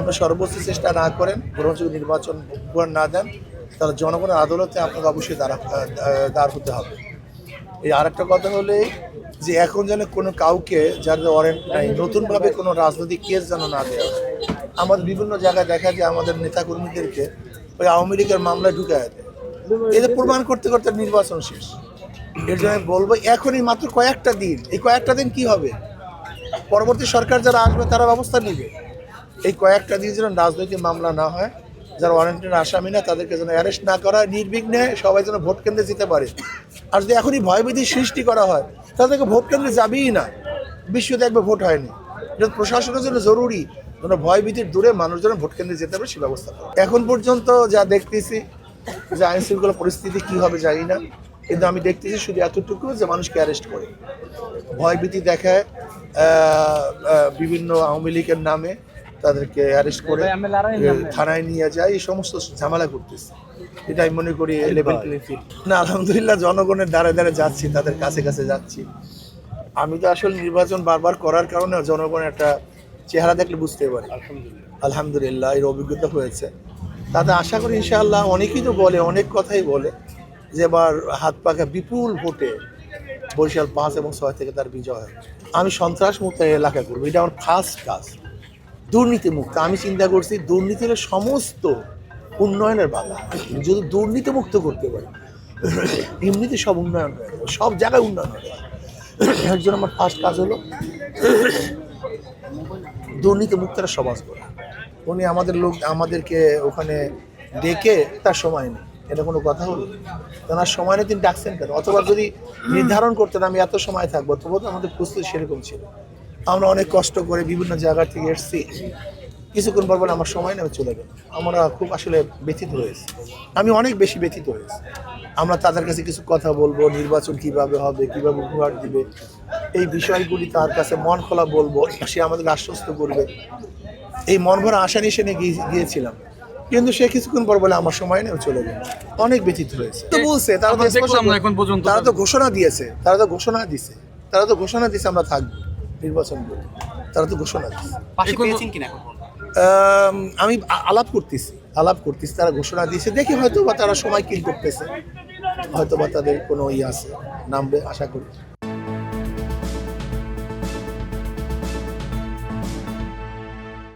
আপনি সর্বোচ্চ চেষ্টা না করেন গ্রহণযোগ্য নির্বাচন না দেন, তাহলে জনগণের আদালতে আপনাকে অবশ্যই দাঁড় হতে হবে। এই আরেকটা কথা হলে যে এখন যেন কোনো কাউকে যার ওয়ারেন্ট নাই, নতুনভাবে কোনো রাজনৈতিক কেস যেন না দেওয়া হয়। আমাদের বিভিন্ন জায়গায় দেখা যায় আমাদের নেতাকর্মীদেরকে ওই আওয়ামী লীগের মামলায় ঢুকে দেয়। এদের প্রমাণ করতে করতে নির্বাচন শেষ। এর জন্য বলব, এখনই মাত্র কয়েকটা দিন। এই কয়েকটা দিন কি হবে? পরবর্তী সরকার যারা আসবে, তারা ব্যবস্থা নেবে। এই কয়েকটা দিন যেন রাজনৈতিক মামলা না হয়, যারা ওয়ারেন্টের আসামি না, তাদেরকে যেন অ্যারেস্ট না করা নির্বিঘ্নে সবাই যেন ভোট কেন্দ্রে যেতে পারে। আর যদি এখনই ভয়ভীতি সৃষ্টি করা হয় তাদেরকে ভোট কেন্দ্রে যাবেই না। বিশ্ব দেখবে ভোট হয়নি। এটা প্রশাসনের জন্য জরুরি। যেন ভয়ভীতির দূরে মানুষ যেন ভোট কেন্দ্রে যেতে পারে সে ব্যবস্থা করে। এখন পর্যন্ত যা দেখতেছি যে আইন শৃঙ্খলা পরিস্থিতি কী হবে জানি না কিন্তু আমি দেখতেছি শুধু এতটুকু যে মানুষকে অ্যারেস্ট করে। ভয়ভীতি দেখায় আহ, আহ, বিভিন্ন আওয়ামী লীগের নামে তাদেরকে অ্যারেস্ট করে থানায় নিয়ে যায় এই সমস্ত ঝামেলা করতেছে এটা আমি মনে করি না আলহামদুলিল্লাহ জনগণের দ্বারে দ্বারে যাচ্ছি তাদের কাছে কাছে যাচ্ছি। আমি তো আসলে নির্বাচন বারবার করার কারণে জনগণের একটা চেহারা দেখলে বুঝতে পারি। আলহামদুলিল্লাহ। এর অভিজ্ঞতা হয়েছে। তাতে আশা করি ইনশাআল্লাহ অনেকেই তো বলে অনেক কথাই বলে যে এবার হাত পাকা বিপুল ভোটে বরিশাল পাঁচ এবং ছয় থেকে তার বিজয় হবে আমি সন্ত্রাস মুক্ত এলাকা করব এটা আমার ফার্স্ট কাজ। দুর্নীতি মুক্ত আমি চিন্তা করছি দুর্নীতি হলো সমস্ত উন্নয়নের বাধা। যদি দুর্নীতি মুক্ত করতে পারি এমনিতে সব উন্নয়ন হয়ে সব জায়গায় উন্নয়ন হয়ে যাবে। এর জন্য আমার ফার্স্ট কাজ হলো দুর্নীতি মুক্তের সমাজ করা উনি আমাদের লোক, আমাদেরকে ওখানে ডেকে তার সময় নেই। এটা কোনো কথা হলো? ওনার সময় নেই, তিনি ডাকছেন কেন? অথবা যদি নির্ধারণ করতেন আমি এত সময় থাকব, তবুও তো আমাদের প্রস্তুতি সেরকম ছিল। আমরা অনেক কষ্ট করে বিভিন্ন জায়গা থেকে এসেছি। কিছুক্ষণ পর বলে আমার সময় নেই চলে গেল। আমরা খুব আসলে ব্যথিত হয়েছি। আমি অনেক বেশি ব্যথিত হয়েছি। আমরা তাদের কাছে কিছু কথা বলব, নির্বাচন কীভাবে হবে, কীভাবে উপহার দিবে। এই বিষয়গুলি তার কাছে মন খোলা বলব সে আমাদের আশ্বস্ত করবে। এই মন ভরা আশা নিয়ে সে গিয়েছিলাম। কিন্তু সে কিছুক্ষণ পর বলে আমার সময় নেই চলে গেল অনেক ব্যথিত হয়েছে। তো বলছে তারা তো এখন পর্যন্ত। তারা তো ঘোষণা দিয়েছে তারা তো ঘোষণা দিছে তারা তো ঘোষণা দিছে আমরা থাকব নির্বাচন করে তারা তো ঘোষণা আম, আমি আলাপ করতেছি আলাপ করতেছি তারা ঘোষণা দিয়েছে দেখি হয়তো বা তারা সময় কিল করতেছে। হয়তো বা তাদের কোনো ইয়ে আছে নামবে আশা করি।